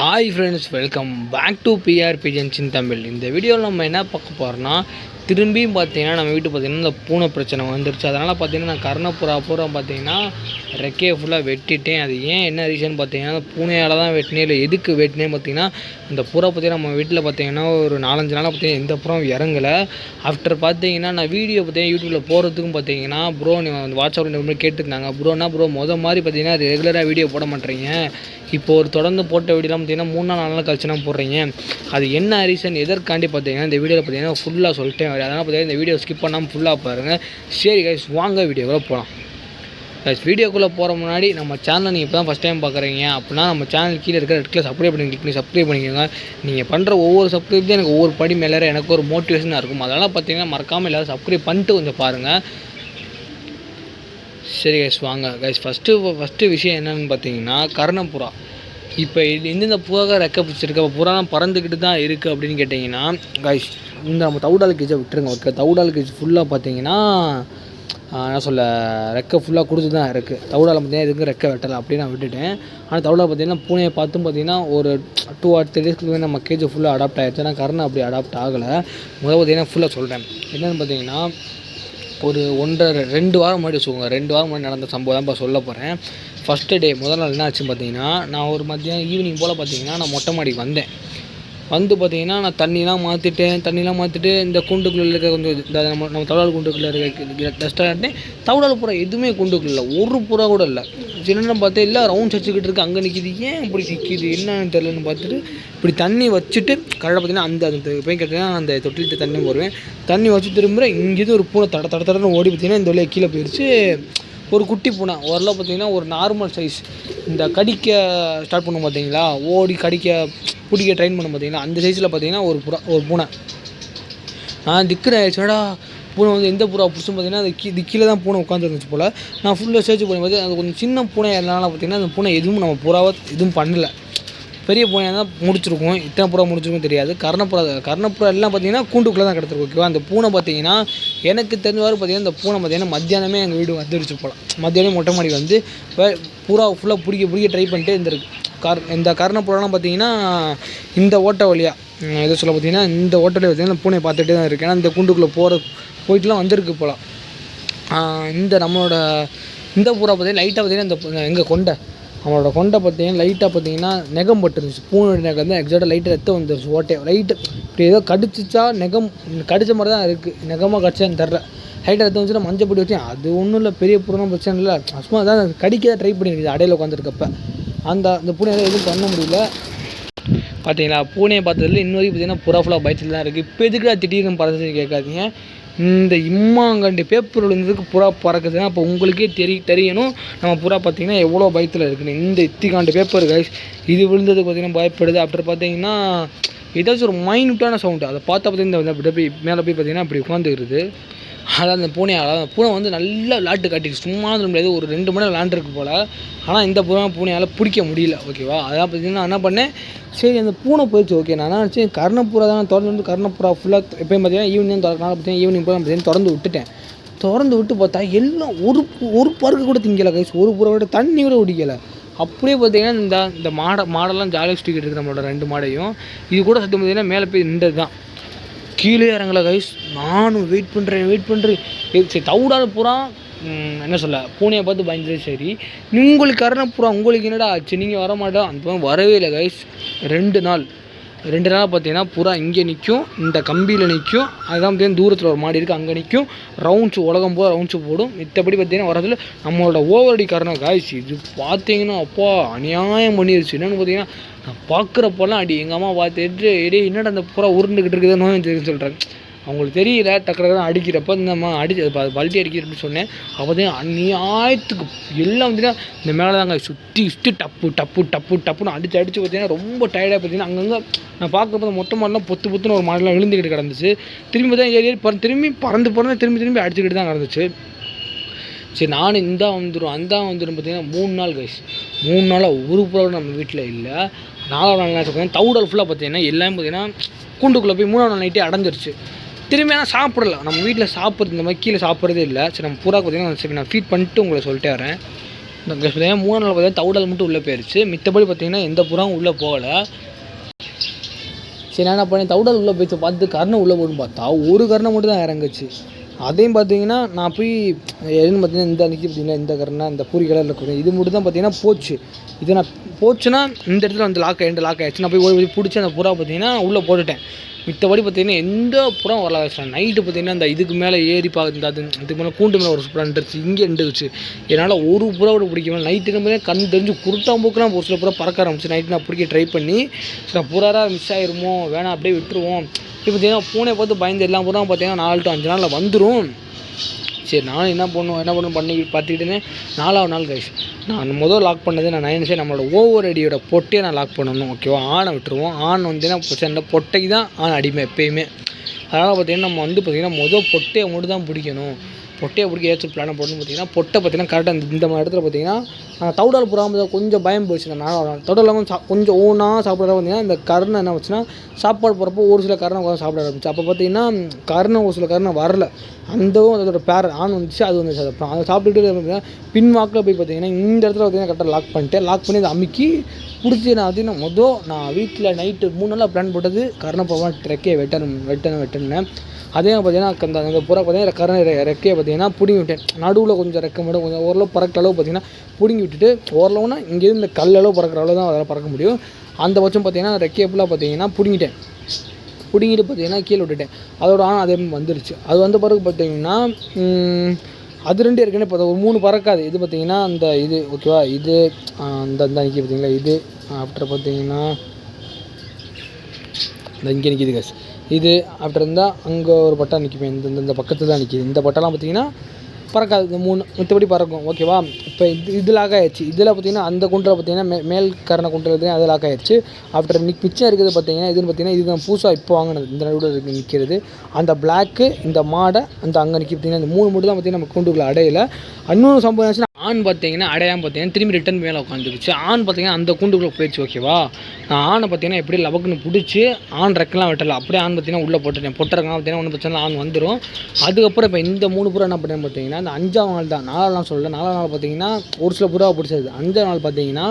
Hi friends welcome back to PR பிஜன்ஸின் Tamil இந்த வீடியோவில் நம்ம என்ன பார்க்க போகிறோம்னா திரும்பியும் பார்த்தீங்கன்னா நம்ம வீட்டு பார்த்தீங்கன்னா இந்த பூனை பிரச்சனை வந்துருச்சு. அதனால் பார்த்தீங்கன்னா நான் கர்ணப்புறா பூரா பார்த்தீங்கன்னா ரெக்கையை ஃபுல்லாக வெட்டிட்டேன். அது ஏன் என்ன ரீசன் பார்த்தீங்கன்னா பூனையால் தான் வெட்டினேன் இல்லை. எதுக்கு வெட்டினேன் பார்த்தீங்கன்னா இந்த புறா பார்த்தீங்கன்னா நம்ம வீட்டில் பார்த்தீங்கன்னா ஒரு நாலஞ்சு நாளாக பார்த்தீங்கன்னா எந்த புறம் இறங்கலை. ஆஃப்டர் பார்த்தீங்கன்னா நான் வீடியோ பார்த்தீங்கன்னா யூடியூப்பில் போகிறதுக்கும் பார்த்தீங்கன்னா ப்ரோ நீ வாட்ஸ்அப்பில் ரொம்ப கேட்டுருந்தாங்க ப்ரோனா ப்ரோ மொதல் மாதிரி பார்த்தீங்கன்னா ரெகுலராக வீடியோ போட மாட்டேறீங்க. இப்போ ஒரு தொடர்ந்து போட்ட வீடியோலாம் பார்த்தீங்கன்னா மூணு நாள் நாலு நாள் கழிச்சுனா போடுறீங்க. அது என்ன ரீசன் எதற்காண்டி பார்த்தீங்கன்னா இந்த வீடியோவில் பார்த்தீங்கன்னா ஃபுல்லாக சொல்லிட்டேன். அதனால் பார்த்தீங்கன்னா இந்த வீடியோ ஸ்கிப் பண்ணாமல் ஃபுல்லாக பாருங்கள் சரி கைஸ் வாங்க வீடியோவில் போகலாம் கைஸ் வீடியோக்குள்ளே போகிற முன்னாடி நம்ம சேனலை நீங்கள் இப்போ தான் ஃபஸ்ட் டைம் பார்க்குறீங்க அப்படின்னா நம்ம சேனல் கீழே இருக்கிற ரெட் கலர் சப்ஸ்கிரைப் பண்ணி கிளிக் பண்ணி சப்ஸ்கிரைப் பண்ணிக்கோங்க. நீங்கள் பண்ணுற ஒவ்வொரு சப்ஸ்கிரைப் தான் எனக்கு ஒவ்வொரு படி மேலே எனக்கு ஒரு மோட்டிவேஷனாக இருக்கும். அதனால் பார்த்தீங்கன்னா மறக்காமல் எல்லோரும் சப்ஸ்கிரைப் பண்ணிட்டு கொஞ்சம் பாருங்கள் சரி கைஸ் வாங்க. கைஸ் ஃபஸ்ட்டு ஃபஸ்ட்டு விஷயம் என்னென்னு பார்த்தீங்கன்னா கர்ணப்புறா இப்போ எந்தெந்த புறாக ரெக்க பிடிச்சிருக்கு அப்போ புறாலாம் பறந்துக்கிட்டு தான் இருக்குது அப்படின்னு கேட்டிங்கன்னா கைஸ் இந்த நம்ம தவுடால் கேஜை விட்டுருங்க. ஓகே? தவுடால் கேஜ் ஃபுல்லாக பார்த்தீங்கன்னா என்ன சொல்ல ரெக்கை ஃபுல்லாக கொடுத்து தான் இருக்குது தவுடால் பார்த்தீங்கன்னா எதுக்கும் ரெக்கை வெட்டலை அப்படின்னு நான் விட்டுட்டேன். ஆனால் தவுடால் பார்த்தீங்கன்னா பூனையை பார்த்தும் பார்த்தீங்கன்னா ஒரு டூ ஆர் த்ரீ டேஸ்க்கு நம்ம கேஜ் ஃபுல்லாக அடாப்ட் ஆகிடுச்சு ஆனால் கர்ணம் அப்படி அடாப்ட் ஆகலை. முதல் பார்த்தீங்கன்னா ஃபுல்லாக சொல்கிறேன் என்னென்னு பார்த்தீங்கன்னா ஒரு ஒன்றரை ரெண்டு வாரம் முன்னாடி வச்சுக்கோங்க. ரெண்டு வாரம் முன்னாடி நடந்த சம்பவம் தான் இப்போ சொல்ல போகிறேன் ஃபஸ்ட்டு டே முதல் நாள் என்ன ஆச்சுன்னு பார்த்தீங்கன்னா நான் ஒரு மதியம் ஈவினிங் போல் பார்த்தீங்கன்னா நான் மொட்டை மாடிக்கு வந்தேன். வந்து பார்த்தீங்கன்னா நான் தண்ணிலாம் மாற்றிட்டேன் தண்ணிலாம் மாற்றிட்டு இந்த கூண்டுக்குள்ளே இருக்க கொஞ்சம் இந்த நம்ம நம்ம தவடால் கூண்டுக்குள்ளே இருக்க டஸ்ட்டாக தவடால் புறா எதுவுமே கூண்டுக்குள்ள இல்லை. ஒரு புறா கூட இல்லை. சின்ன பார்த்தா இல்லை ரவுண்ட் அடிச்சுக்கிட்டு இருக்கு. அங்கே நிற்கிது ஏன் இப்படி நிற்கிது என்னன்னு தெரிலன்னு பார்த்துட்டு இப்படி தண்ணி வச்சுட்டு கரெக்டாக பார்த்தீங்கன்னா அந்த அந்த போய் கேட்டீங்கன்னா அந்த தொட்டிலிட்டு தண்ணி போடுவேன் தண்ணி வச்சு திரும்புகிறேன் இங்கேருந்து ஒரு பூனை தட தட தடன்னு ஓடி பார்த்தீங்கன்னா இந்த வழியாக கீழே போயிடுச்சு. ஒரு குட்டி பூனை ஓரளவு பார்த்தீங்கன்னா ஒரு நார்மல் சைஸ் இந்த கடிக்க ஸ்டார்ட் பண்ணும் பார்த்தீங்களா? ஓடி கடிக்க பிடிக்க ட்ரைன் பண்ணும் பார்த்தீங்களா? அந்த சைஸில் பார்த்தீங்கன்னா ஒரு புறா ஒரு பூனை. நான் திக்குறேன் சேடா பூனை வந்து எந்த புறா பிடிச்சும் பார்த்தீங்கன்னா அது கீ கீழே தான் பூனை உட்காந்துருந்துச்சு போல். நான் ஃபுல்லாக சர்ச் பண்ணி பார்த்து அது கொஞ்சம் சின்ன பூனை அதனால பார்த்தீங்கன்னா அந்த பூனை எதுவும் நம்ம புறாவை எதுவும் பண்ணலை. பெரிய பூனையாக தான் முடிச்சிருக்கும். இத்தனை புறா முடிச்சிருக்கும் தெரியாது. கர்ணப்புறா கர்ணப்புறா எல்லாம் பார்த்தீங்கன்னா கூண்டுக்குள்ளே தான் கிடச்சிருக்கும் ஓகேவா அந்த பூனை பார்த்தீங்கன்னா எனக்கு தெரிஞ்சவாறு பார்த்தீங்கன்னா இந்த பூனை பார்த்தீங்கன்னா மத்தியானமே எங்கள் வீடு வந்துடுச்சு போல். மத்தியானமே மொட்டை மாடி வந்து பூரா ஃபுல்லாக பிடிக்க பிடிக்க ட்ரை பண்ணிட்டே இருந்திருக்கு. கர் இந்த கர்ணப்புறாலாம் பார்த்தீங்கன்னா இந்த ஓட்டை வழியாக எதை சொல்ல பார்த்தீங்கன்னா இந்த ஓட்டலே பார்த்தீங்கன்னா பூனை பூனையை பார்த்துட்டே தான் இருக்கேன் ஏன்னா இந்த கூண்டுக்குள்ளே போகிற போயிட்டுலாம் வந்திருக்கு போகலாம் இந்த நம்மளோட இந்த பூரா பார்த்தீங்கன்னா லைட்டாக பார்த்தீங்கன்னா இந்த எங்கள் கொண்டை அவனோட கொண்டை பார்த்தீங்கன்னா லைட்டாக பார்த்தீங்கன்னா நெகம் பட்டுருந்துச்சு. பூனோட நெகம் தான் எக்ஸாக்டாக லைட்டாக ரத்தம் வந்துருச்சு ஓட்டை. லைட்டு இப்படி ஏதோ கடிச்சிச்சா நெகம் கடிச்ச மாதிரி தான் இருக்குது நெகமாக கடிச்சான்னு தெரில லைட்டாக ரத்தம் வந்துச்சுன்னா மஞ்சள் பொடி வச்சு அது ஒன்றும் இல்லை பெரிய பூரம் பிரச்சனை இல்லை. சும்மா தான் கடிக்க தான் ட்ரை பண்ணியிருக்குது அடையில் உட்காந்துருக்கப்ப அந்த அந்த பூனை எதுவும் பண்ண முடியல. பார்த்தீங்களா பூனையை பார்த்ததுல இன்ன வரைக்கும் பார்த்தீங்கன்னா புறா ஃபுல்லாக பயத்தில் தான் இருக்குது இப்போ எதுக்குடா திடீர்னு பறந்துச்சு கேட்காதீங்க. இந்த இம்மாங்கண்டு பேப்பர் விழுந்ததுக்கு புறா பறக்குதுன்னா அப்போ உங்களுக்கே தெரி தெரியணும். நம்ம புறா பார்த்தீங்கன்னா எவ்வளோ பயத்தில் இருக்குன்னு. இந்த இத்திகாண்டு பேப்பர் கைஸ் இது விழுந்ததுக்கு பார்த்தீங்கன்னா பயப்படுது. அப்புறம் பார்த்தீங்கன்னா ஏதாச்சும் ஒரு மைனூட்டான சவுண்டு அதை பார்த்தா பார்த்திங்கன்னா இந்த போய் மேலே போய் பார்த்தீங்கன்னா அப்படி உட்காந்துருது அதான் அந்த பூனை அதான் பூனை வந்து நல்லா விளாட்டு காட்டிடுச்சு. சும்மா சொல்ல முடியாது. ஒரு ரெண்டு மணி நேரம் விளாண்டுருக்கு போல். ஆனால் இந்த பூனை பூனையால் பிடிக்க முடியல. ஓகேவா அதான் பார்த்தீங்கன்னா நான் என்ன பண்ணேன்? சரி அந்த பூனை போயிடுச்சு. ஓகே நான் என்ன நினச்சேன்? கர்ணப்புறா தான் திறந்து வந்து கர்ணப்புறா ஃபுல்லாக எப்பயும் பார்த்தீங்கன்னா ஈவினிங் திறக்கனால பார்த்தீங்கன்னா ஈவினிங் போய் பார்த்தீங்கன்னா திறந்து விட்டுட்டேன். திறந்து விட்டு பார்த்தா எல்லாம் ஒரு ஒரு பருக்கு கூட திங்கலை கைஸ் ஒரு புறா கூட தண்ணி கூட குடிக்கலை. அப்படியே பார்த்தீங்கன்னா இந்த இந்த மாடை மாடெல்லாம் ஜாலியாக சுற்றிக்கிட்டு இருக்குது நம்மளோட ரெண்டு மாடையும். இது கூட சத்தம் பார்த்தீங்கன்னா மேலே போய் நின்றது தான். கீழே இறங்கலை கைஸ் நானும் வெயிட் பண்ணுறேன் வெயிட் பண்ணுறேன் சரி தவிடாத புறா என்ன சொல்ல பூனையை பார்த்து பயந்தது சரி. உங்களுக்கு கரண பூரா உங்களுக்கு என்னடா ஆச்சு? நீங்கள் வர மாட்டோம் அந்த வரவே இல்லை கைஸ் ரெண்டு நாள். ரெண்டு நாள் பார்த்தீங்கன்னா புறா இங்கே நிற்கும் இந்த கம்பியில் நிற்கும். அதுதான் பார்த்தீங்கன்னா தூரத்தில் ஒரு மாடி இருக்குது அங்கே நிற்கும். ரவுண்ட்ஸ் உலகம் போக ரவுண்ட்ஸு போடும். மித்தபடி பார்த்தீங்கன்னா வரதுல நம்மளோட ஓவரடி காரணம் காய்ச்சி இது பார்த்தீங்கன்னா அப்பா அநியாயம் பண்ணிருச்சு. என்னென்னு பார்த்தீங்கன்னா நான் பார்க்குறப்பெல்லாம் அடி எங்கள் அம்மா பார்த்துட்டு இடையே என்னடா அந்த புறா உருண்டுக்கிட்டு இருக்குது நோய் சொல்கிறேன் அவங்களுக்கு தெரியல டக்கு தான் அடிக்கிறப்போ இந்த அடிச்சு அது ப- பல்ட்டி அடிக்கிறப்பன்னு சொன்னேன். அப்போ தான் அநியாயத்துக்கு எல்லாம் வந்துன்னா இந்த மேலே தாங்க சுற்றி சுற்றி டப்பு டப்பு டப்பு டப்புன்னு அடித்து அடித்து பார்த்தீங்கன்னா ரொம்ப டயர்டாக பார்த்தீங்கன்னா அங்கங்கே நான் பார்க்குறப்ப மொத்த மொட்டை மாடலாம் பொத்து பொத்துன்னு ஒரு மாடலாம் விழுந்துக்கிட்டு கிடந்துச்சு. திரும்பி தான் ஏறி ஏறி பறந்து திரும்பி பறந்து பறந்து திரும்பி திரும்பி அடிச்சுக்கிட்டு தான் கிடந்துச்சு. சரி நானும் இந்த வந்துடும் அந்த வந்துடும் பார்த்தீங்கன்னா மூணு நாள் கைஸ் மூணு நாளாக ஒரு புறா நம்ம வீட்டில் இல்லை. நாலாவது நாள் என்ன தவுடல் ஃபுல்லாக பார்த்தீங்கன்னா எல்லாமே பார்த்தீங்கன்னா கூண்டுக்குள்ளே போய் மூணாவது நாள் நைட்டே அடைஞ்சிருச்சு. திரும்பி ஆனால் சாப்பிடல. நம்ம வீட்டில் சாப்பிட்றது இந்த மாதிரி கீழே சாப்பிட்றதே இல்லை. சரி நம்ம புறா பார்த்தீங்கன்னா சரி நான் ஃபீட் பண்ணிட்டு உங்களை சொல்லிட்டே வரேன். இந்த பார்த்தீங்கன்னா மூணு நாள் பார்த்தீங்கன்னா தவுடல் மட்டும் உள்ளே போயிடுச்சு மித்தபடி பார்த்தீங்கன்னா எந்த புறாவும் உள்ளே போகலை. சரி நான் என்ன பண்ணேன்? தவுடல் உள்ளே போயிடுச்சு. பார்த்து கருணை உள்ளே போட்டு பார்த்தா ஒரு கருணை மட்டும் தான் இறங்குச்சு. அதையும் பார்த்தீங்கன்னா நான் போய் எதுன்னு பார்த்தீங்கன்னா இந்த அன்றைக்கி பார்த்தீங்கன்னா இந்த கருணை இந்த பூரி கலரில் இது மட்டும் தான் பார்த்தீங்கன்னா போச்சு. இது நான் போச்சுன்னா இந்த இடத்துல வந்து லாக் ரெண்டு லாக் ஆகிடுச்சு நான் போய் ஓடி போய் பிடிச்சி அந்த புறா பார்த்தீங்கன்னா உள்ளே போட்டுட்டேன். மித்தபடி பார்த்தீங்கன்னா எந்த படம் வரல வச்சிட்டேன் நைட்டு பார்த்தீங்கன்னா இந்த இதுக்கு மேலே ஏறி பார்த்து அது இதுக்கு மேலே கூண்டு மேலே ஒரு புறா நின்றுச்சு. இங்கே நின்றுச்சு என்னால் ஒரு புறா கூட பிடிக்க நைட்டு பார்த்தீங்கன்னா கண் தெரிஞ்சு குருட்டாம்போக்குலாம் ஒரு சில புறா பறக்க ஆரம்பிச்சு. நைட்டு நான் பிடிக்க ட்ரை பண்ணி சரி நான் மிஸ் ஆயிருமோ வேணாம் அப்படியே விட்டுருவோம். இப்போ பார்த்தீங்கன்னா பூனை பார்த்து பயந்து எல்லா புறா பார்த்தீங்கன்னா நாலு டு அஞ்சு நாளில் வந்துடும் சரி நானும் என்ன பண்ணுவோம் என்ன பண்ணணும் பண்ணி பார்த்துக்கிட்டேன்னு நாலாவது நாள் கழிச்சு நான் முதல் லாக் பண்ணது நான் நைன் நம்மளோட ஓவர் அடியோட பொட்டையை நான் லாக் பண்ணணும் ஓகேவா ஆணை விட்டுருவோம். ஆண் வந்து என்ன பொட்டைக்கு தான் ஆண் அடிமை எப்பயுமே. அதனால் பார்த்தீங்கன்னா நம்ம வந்து பார்த்திங்கன்னா மொதல் பொட்டையை மட்டும் தான் பிடிக்கணும். பொட்டையை பிடிக்க ஏதாச்சும் பிளானை போடணும்னு பார்த்தீங்கன்னா பொட்டை பார்த்தீங்கன்னா கரெக்டாக இந்த இந்த மாதிரி இடத்துல பார்த்தீங்கன்னா நான் தவுடால் புறாமல் கொஞ்சம் பயம் போயிடுச்சு. நான் தவுடால் சா கொஞ்சம் ஓனாக சாப்பிட்றத பார்த்தீங்கன்னா இந்த கருணை என்ன வச்சுன்னா சாப்பாடு போகிறப்போ ஒரு சில கருணை உட்காந்து சாப்பிட ஆரம்பிச்சு. அப்போ பார்த்தீங்கன்னா கருணை ஒரு சில கருணை வரல. அந்தவும் அதோட பேர் ஆண் வந்துச்சு அது வந்துச்சு. அதை அதை சாப்பிட்டுட்டு பார்த்தீங்கன்னா பின்வாக்கில் போய் பார்த்தீங்கன்னா இந்த இடத்துல பார்த்தீங்கன்னா கரெக்டாக லாக் பண்ணிட்டேன். லாக் பண்ணி அதை அமுக்கி பிடிச்சி நான் அதிகம் மொதல் நான் வீட்டில் நைட்டு மூணு நாளாக பிளான் போட்டது கருணை போவான் ரெக்கையை வெட்டணும் வெட்டணும் வெட்டணுன்னு அதே பார்த்தீங்கன்னா அந்த அந்த புறா பார்த்தீங்கன்னா கரண ரெக்கையை பார்த்தீங்கன்னா பிடுங்கி விட்டேன். நடுவில் கொஞ்சம் ரெக்கை மட்டும் கொஞ்சம் ஓரளவு பறக்கிற அளவு பார்த்தீங்கன்னா பிடுங்கி விட்டுட்டு ஓரளவுனா இங்கேருந்து இந்த கல்லளவு பறக்கிற அளவு தான் அதெல்லாம் பறக்க முடியும். அந்த பட்சம் பார்த்தீங்கன்னா ரெக்கையை ஃபுல்லாக பார்த்தீங்கன்னா பிடுங்கிட்டேன். பிடுங்கிட்டு பார்த்தீங்கன்னா கீழே விட்டுட்டேன். அதோட ஆனால் அதே வந்துருச்சு. அது வந்த பிறகு பார்த்தீங்கன்னா அது ரெண்டு ஏற்கனவே இப்போ ஒரு மூணு பறக்காது. இது பார்த்தீங்கன்னா அந்த இது ஓகேவா இது அந்த அந்த நிற்கி பார்த்தீங்களா? இது ஆஃப்டர் பார்த்தீங்கன்னா இந்த இங்கே நிற்கிது கஸ் இது ஆஃப்டர் இருந்தால் அங்கே ஒரு பட்டா நிற்கிப்பேன் இந்த இந்த- பக்கத்தில் தான் நிற்கிது இந்த பட்டாலாம் பார்த்தீங்கன்னா பறக்காது இந்த மூணு மற்றபடி பறக்கும். ஓகேவா இப்போ இது இது லாக் ஆகிடுச்சு இதில் பார்த்தீங்கன்னா அந்த குண்டில் பார்த்தீங்கன்னா மே மேல் கரண குண்டில் பார்த்தீங்கன்னா அது லாக் ஆகிடுச்சு ஆஃப்டர் மிக் மிச்சம் இருக்குது பார்த்தீங்கன்னா இதுன்னு பார்த்தீங்கன்னா இதுதான் புதுசாக இப்போ வாங்கினது. இந்த நடுவில் இருக்கு நிற்கிறது அந்த பிளாக்கு இந்த மாடை அந்த அங்கே நிற்கி பார்த்தீங்கன்னா இந்த மூணு மட்டும் தான் பார்த்தீங்கன்னா நம்ம கூண்டுக்குள்ள அடையில. இன்னொரு சம்பவம் ஆச்சுன்னா ஆண் பார்த்தீங்கன்னா அடையாமல் பார்த்தீங்கன்னா திரும்பி ரிட்டன் மேலே உட்காந்துருச்சு ஆண் பார்த்தீங்கன்னா அந்த கூண்டுக்குள்ளே போயிடுச்சு ஓகேவா நான் ஆணை பார்த்தீங்கன்னா எப்படி லவக்குன்னு பிடிச்சி ஆண் ரெக்கெல்லாம் வெட்டலை அப்படியே ஆண் பார்த்தீங்கன்னா உள்ளே போட்டுட்டேன். பொட்டறக்கலாம் பார்த்தீங்கன்னா ஒன்றும் பிரச்சனை இல்லை, ஆண் வந்துடும் அதுக்கப்புறம் இப்போ இந்த மூணு புறா என்ன பண்ணேன் பார்த்தீங்கன்னா இந்த அஞ்சாவது நாள் தான். நாலாம் நாள் சொல்லலை நாலாம் நாள் பார்த்தீங்கன்னா ஒரு சில புறாவை பிடிச்சது. அஞ்சாவது நாள் பார்த்தீங்கன்னா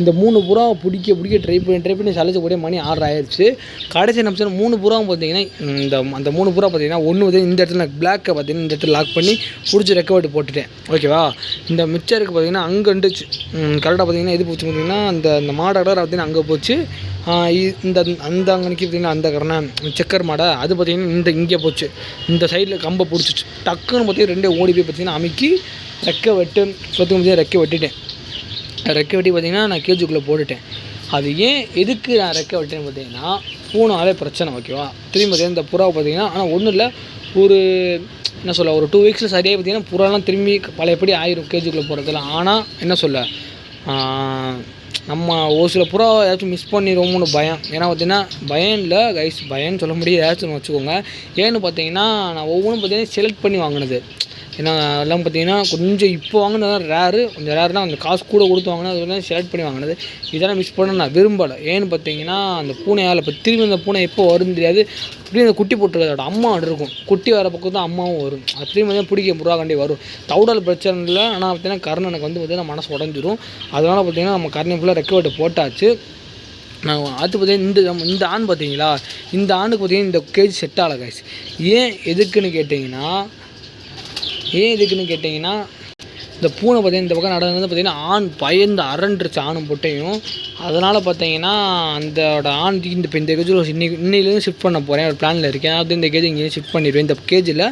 இந்த மூணு புறாவை பிடிக்க பிடிக்க ட்ரை பண்ணி ட்ரை பண்ணி சளிச்சு கூட மணி ஆர்டர் ஆயிடுச்சு கடைசி நிமிஷம் மூணு புறாவும் பார்த்தீங்கன்னா இந்த அந்த மூணு புறா பார்த்தீங்கன்னா ஒன்று வந்து இந்த இடத்துல பிளாக்கை பார்த்தீங்கன்னா இந்த இடத்துல லாக் பண்ணி பிடிச்சி ரெக்கவர்டு போட்டுட்டேன். ஓகேவா இந்த மிச்சம் இருக்குது பார்த்தீங்கன்னா அங்கே இருந்துச்சு கரெக்டாக பார்த்தீங்கன்னா எது போச்சு பார்த்தீங்கன்னா அந்த அந்த மாடை பார்த்தீங்கன்னா அங்கே போச்சு. இந்த அந்த அங்கே நிற்கி பார்த்தீங்கன்னா அந்த கரணை செக்கர் மாடை அது பார்த்தீங்கன்னா இந்த இங்கே போச்சு. இந்த சைடில் கம்பை பிடிச்சிச்சு. டக்குன்னு பார்த்தீங்கன்னா ரெண்டே ஓடி போய் பார்த்தீங்கன்னா அமுக்கி ரெக்கை வெட்டு சொத்துக்கு பார்த்தீங்கன்னா ரெக்கை வெட்டிட்டேன். ரெக்கை வெட்டி பார்த்தீங்கன்னா நான் கேஜுக்குள்ளே போட்டுட்டேன். அது ஏன் எதுக்கு நான் ரெக்கை வெட்டேன்னு பார்த்தீங்கன்னா பூனாலே பிரச்சனை ஓகேவா? திரும்பி பார்த்தீங்கன்னா இந்த புறாவை பார்த்தீங்கன்னா ஆனால் ஒன்றும் இல்லை. ஒரு என்ன சொல்ல ஒரு டூ வீக்ஸில் சரியாக பார்த்தீங்கன்னா புறாலாம் திரும்பி பழையபடி ஆயிரும் கேஜுக்குள்ளே போகிறதுல ஆனால் என்ன சொல்ல நம்ம ஒரு சில புறா ஏதாச்சும் மிஸ் பண்ணிடுவோம்னு பயம். ஏன்னா பார்த்தீங்கன்னா பயம் இல்லை கைஸ் பயம்னு சொல்ல முடியாது ஏதாச்சும் வச்சுக்கோங்க. ஏன்னு பார்த்தீங்கன்னா நான் ஒவ்வொன்றும் பார்த்தீங்கன்னா செலக்ட் பண்ணி வாங்கினது. ஏன்னா அதெல்லாம் பார்த்தீங்கன்னா கொஞ்சம் இப்போ வாங்கினது தான் ரேரு கொஞ்சம் ரேர்னா அந்த காசு கூட கொடுத்து வாங்கினா அது செலக்ட் பண்ணி வாங்கினது. இதெல்லாம் மிஸ் பண்ண நான் விரும்பலை. ஏன்னு பார்த்தீங்கன்னா அந்த பூனையால் இப்போ திரும்பி அந்த பூனை எப்போ வரும்னு தெரியாது. அப்படியே அந்த குட்டி போட்டுருது அதோட அம்மா இருக்கும். குட்டி வர பக்கம் தான் அம்மாவும் வரும். அது திரும்பி தான் பிடிக்க புறா கண்டி வரும். தவுடல் பிரச்சனை இல்லை. ஆனால் பார்த்தீங்கன்னா கர்ணன் எனக்கு வந்து பார்த்தீங்கன்னா மனசு உடஞ்சிரும். அதனால் பார்த்தீங்கன்னா நம்ம கருணை ஃபுல்லாக ரெக்கவர்ட்டு போட்டாச்சு. நான் அது பார்த்தீங்கன்னா இந்த இந்த ஆண் பார்த்தீங்களா? இந்த ஆண்டுக்கு பார்த்தீங்கன்னா இந்த கேஜ் செட் ஆகலை கைஸ் ஏன் எதுக்குன்னு கேட்டிங்கன்னா ஏன் இதுக்குன்னு கேட்டிங்கன்னா இந்த பூனை பார்த்தீங்கன்னா இந்த பக்கம் நடந்தது பார்த்தீங்கன்னா ஆண் பயந்து அரண்டுருச்சு ஆணும் பொட்டையும் அதனால் பார்த்தீங்கன்னா அந்தோட ஆண் இந்த இப்போ இந்த கேஜில் இன்னைக்கு இன்னிலேருந்து ஷிஃப்ட் பண்ண போகிறேன் ஒரு பிளானில் இருக்கேன். அது இந்த கேஜ் இங்கேயும் ஷிஃப்ட் பண்ணிடுவேன். இந்த கேஜில்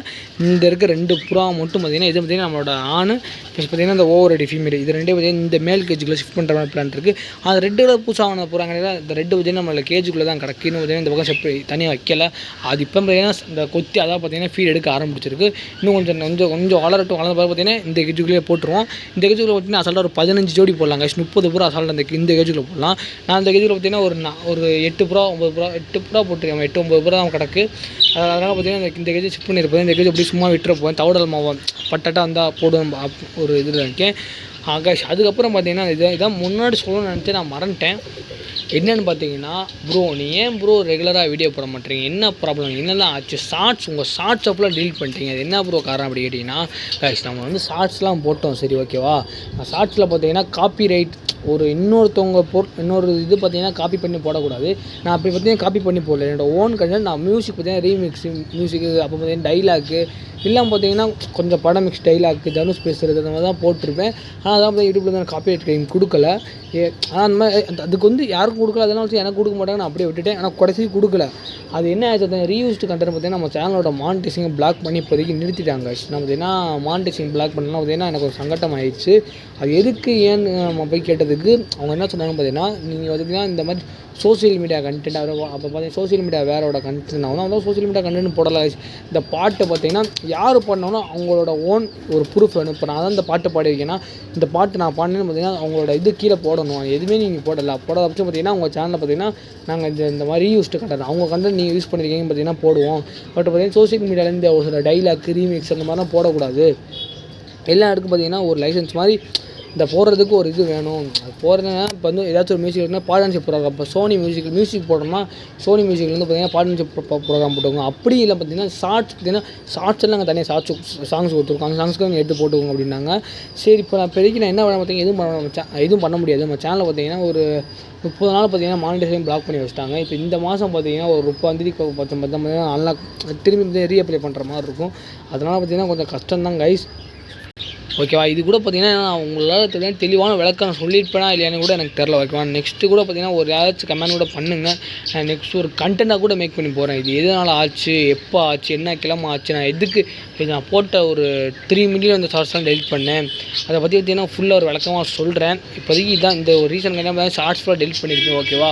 இந்த இருக்க ரெண்டு புறா மட்டும் பார்த்தீங்கன்னா இது பார்த்தீங்கன்னா நம்மளோட ஆண் ப்ளஸ் பார்த்தீங்கன்னா இந்த ஓவர் அடி ஃபீமேல் இது ரெண்டே பார்த்தீங்கன்னா இந்த மேல் கேஜுக்குள்ளே ஷிஃப்ட் பண்ணுற மாதிரி பிளான் இருக்குது அது ரெட்டு கலர் பூசாவன போகிறாங்க இந்த ரெட்டு பார்த்தீங்கன்னா நம்மளோட கேஜுக்குள்ளே தான் கிடக்கு இன்னும் பார்த்தீங்கன்னா இந்த பக்கம் செப்பரேட் தனியாக வைக்கலை. அது இப்போ பார்த்தீங்கன்னா இந்த கொத்தி அதான் பார்த்தீங்கன்னா ஃபீட் எடுக்க ஆரம்பிச்சிருக்கு. இன்னும் கொஞ்சம் கொஞ்சம் கொஞ்சம் வளரட்டும் வளர்ந்த பிறகு பார்த்தீங்கன்னா இந்த கேஜுக்குள்ளேயே போட்டுருவோம். இந்த கேஜுக்குள்ளே பார்த்தீங்கன்னா அசால்ட்டாக ஒரு பதினஞ்சு ஜோடி போடலாம் முப்பது புறா அசால்ட் அந்த இந்த கேஜுக்குள்ளே போடலாம். நான் அந்த கேஜுக்குள்ள பார்த்தீங்கன்னா ஒரு நான் ஒரு எட்டு புறா ஒம்பது புறா எட்டு புறா போட்டிருக்கேன். எட்டு ஒம்பது புறா தான் கிடக்கு. அதனால் பார்த்தீங்கன்னா இந்த- கேஜ் ஷிஃப்ட் பண்ணியிருப்பேன். இந்த கேஜ் அப்படியே சும்மா விட்டுறப்போம் தவடல் மாவம் பட்டாட்டா வந்தால் போடுவேன். ஒரு இதில் இருக்கேன். ஆகாஷ் அதுக்கப்புறம் பார்த்தீங்கன்னா இதை இதான் முன்னாடி சொல்லணும்னு நினச்சி நான் மறந்துட்டேன். என்னென்னு பார்த்தீங்கன்னா ப்ரோ நீ ஏன் ப்ரோ ரெகுலராக வீடியோ போட மாட்டேறீங்க? என்ன ப்ராப்ளம் என்னெல்லாம் ஆச்சு? ஷார்ட்ஸ் உங்கள் ஷார்ட்ஸ் அப்பெல்லாம் டீல் பண்ணிட்டீங்க. அது என்ன ப்ரோ காரணம் அப்படி கேட்டிங்கன்னா guys, நம்ம வந்து ஷார்ட்ஸ்லாம் போட்டோம். சரி ஓகேவா ஷார்ட்ஸில் பார்த்தீங்கன்னா காப்பி ரைட் ஒரு இன்னொருத்தவங்க போ இன்னொரு இது பார்த்தீங்கன்னா காப்பி பண்ணி போடக்கூடாது. நான் அப்படி பார்த்தீங்கன்னா காப்பி பண்ணி போடல. என்னோட ஓன் கண்டென்ட் நான் மியூசிக் பார்த்தீங்கன்னா ரீமிக்ஸ் மியூசிக்கு அப்போ பார்த்தீங்கன்னா டைலாக்கு எல்லாம் பார்த்தீங்கன்னா கொஞ்சம் படம் மிக்ஸ் டைலாக்கு தனுஷ் பேசுகிறது அந்த மாதிரி தான் போட்டிருப்பேன். ஆனால் அதான் பார்த்தீங்கன்னா யூடியூப்ல தான் காப்பி ரைட் கிளைம் கொடுக்கல. ஏ ஆனால் அந்த மாதிரி அதுக்கு வந்து யாருக்கும் கொடுக்கல. அதெல்லாம் வச்சு எனக்கு கொடுக்க மாட்டாங்க. நான் அப்படியே விட்டுட்டேன். ஆனால் கடைசி கொடுக்கல. அது என்ன ஆச்சு ரீயூஸ்டு கண்டென்ட் பார்த்தீங்கன்னா நம்ம சேனலோட மானிட்டைசிங்கை பிளாக் பண்ணி இப்போதைக்கு நிறுத்திட்டாங்க. நம்ம பார்த்தீங்கன்னா மானிட்டைசிங் பிளாக் பண்ணலாம் பார்த்தீங்கன்னா எனக்கு ஒரு சங்கட்டம் ஆயிடுச்சு அது எதுக்கு ஏன்னு நம்ம போய் கேட்டது பண்ணுறதுக்கு அவங்க என்ன சொன்னாங்க பார்த்தீங்கன்னா நீங்கள் பார்த்தீங்கன்னா இந்த மாதிரி சோஷியல் மீடியா கண்டென்ட் அப்போ பார்த்தீங்கன்னா சோசியல் மீடியா வேறோட கண்டென்ட் நான் வந்து சோஷியல் மீடியா கண்டென்ட் போடலாம் இந்த பாட்டை பார்த்தீங்கன்னா யார் பாடினாலும் அவங்களோட ஓன் ஒரு ப்ரூஃப் வேணும். இப்போ நான் தான் இந்த பாட்டு பாடியிருக்கேன்னா இந்த பாட்டு நான் பாடினேன்னு பார்த்தீங்கன்னா அவங்களோட இது கீழே போடணும். எதுவுமே நீங்கள் போடல. போடாத பட்சம் பார்த்தீங்கன்னா உங்கள் சேனலில் பார்த்தீங்கன்னா நாங்கள் இந்த இந்த மாதிரி யூஸ்ட்டு கண்டென்ட் அவங்க கண்டென்ட் நீங்கள் யூஸ் பண்ணியிருக்கீங்கன்னு பார்த்தீங்கன்னா போடுவோம். பட் பார்த்தீங்கன்னா சோசியல் மீடியாலேருந்து ஒரு சில டைலாக் ரீமிக்ஸ் அந்த மாதிரிலாம் போடக்கூடாது. எல்லா இடத்துக்கும் பார்த்தீங்கன்னா ஒரு லைசன்ஸ் மாதிரி இந்த போடுறதுக்கு ஒரு இது வேணும். அது போடுறதுனா இப்போ வந்து ஏதாச்சும் ஒரு மியூசிக் இருக்குன்னா பார்ட்னர்ஷிப் ப்ரோக்ராம் இப்போ சோனி மியூசிக் மியூசிக் போடுறோம்னா சோனி மியூசிக்கில் வந்து பார்த்தீங்கன்னா பார்ட்னர்ஷிப் ப்ரோக்ராம் போட்டுக்கோங்க. அப்படி இல்லை பார்த்தீங்கன்னா ஷார்ட்ஸ் பார்த்தீங்கன்னா ஷார்ட்ஸ் எல்லாம் நாங்கள் தனியாக ஷார்ட்ஸ் சாங்ஸ் கொடுத்துருக்கோம். அந்த சாங்ஸ்க்கு நீங்கள் எடுத்து போட்டுக்கோங்க அப்படின்னாங்க. சரி இப்போ நான் பெருக்கி நான் என்ன பண்ண பார்த்தீங்கன்னா எதுவும் பண்ண எதுவும் பண்ண முடியாது. நம்ம சேனலில் பார்த்தீங்கன்னா ஒரு முப்பது நாள் பார்த்தீங்கன்னா மானிட்டரையும் பிளாக் பண்ணி வச்சிட்டாங்க. இப்போ இந்த மாதம் பார்த்தீங்கன்னா ஒரு முப்பதாந்தேதி பத்து பத்தொம்பது நல்லா திரும்பி ரீஅப்ளை பண்ணுற மாதிரி இருக்கும். அதனால் பார்த்தீங்கன்னா கொஞ்சம் கஷ்டம் தான் கைஸ் ஓகேவா? இது கூட பார்த்தீங்கன்னா நான் உங்களால் தெரியும் தெளிவான விளக்கம் சொல்லியிருப்பேனா இல்லையான்னு கூட எனக்கு தெரில ஓகேவா? நெக்ஸ்ட்டு கூட பார்த்தீங்கன்னா ஒரு யாராச்சும் கமெண்ட் கூட பண்ணுங்க. நான் நெக்ஸ்ட் ஒரு கண்டென்ட்டாக கூட மேக் பண்ணி போகிறேன் இது எதனால் ஆச்சு? எப்போ ஆச்சு? என்ன கிழமை ஆச்சு? நான் எதுக்கு? நான் போட்ட ஒரு த்ரீ மில்லியன் அந்த ஷார்ட்ஸ்லாம் டெலிட் பண்ணேன். அதை பற்றி பார்த்தீங்கன்னா ஃபுல்லாக ஒரு விளக்கமாக சொல்கிறேன் இப்போதைக்கு இதான் இந்த ஒரு ரீசன் கண்டிப்பாக ஷார்ட்ஸ் ஃபுல்லாக டெலிட் பண்ணியிருக்கேன் ஓகேவா?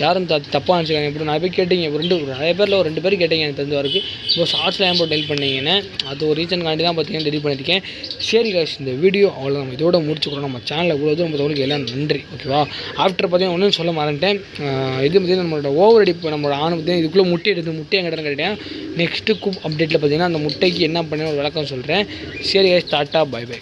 யாரும் த தப்பாக நினச்சிக்காங்க எப்படி நிறைய பேர் கேட்டீங்க. ரெண்டு நிறைய பேரில் ஒரு ரெண்டு பேர் கேட்டீங்க எனக்கு தெரிஞ்ச வரைக்கும். இப்போ ஷார்ட்ஸில் ஏன் போட்டு டெலிட் பண்ணீங்கன்னு? அது ஒரு ரீசன்காண்டி தான் பார்த்தீங்கன்னா டெலிட் பண்ணியிருக்கேன். சரி guys இந்த வீடியோ அவ்வளோ நம்ம இதோட முடிச்சுக்கிறோம். நம்ம சேனலில் கூட நம்ம தோணுக்கு எல்லாம் நன்றி. ஓகேவா ஆஃப்டர் பார்த்தீங்கன்னா ஒன்றும் சொல்ல மறந்துட்டேன். இது பார்த்தீங்கன்னா நம்மளோட ஓவர் அடிப்பு நம்மளோட ஆண் பார்த்தீங்கன்னா இதுக்குள்ளே முட்டை எடுத்து முட்டை எங்கிட்ட கேட்டேன் நெக்ஸ்ட்டு குப் அப்டேட்டில் பார்த்தீங்கன்னா அந்த முட்டைக்கு என்ன பண்ணேன்னு ஒரு விளக்கம் சொல்கிறேன் சரி guys டாட்டா பை பை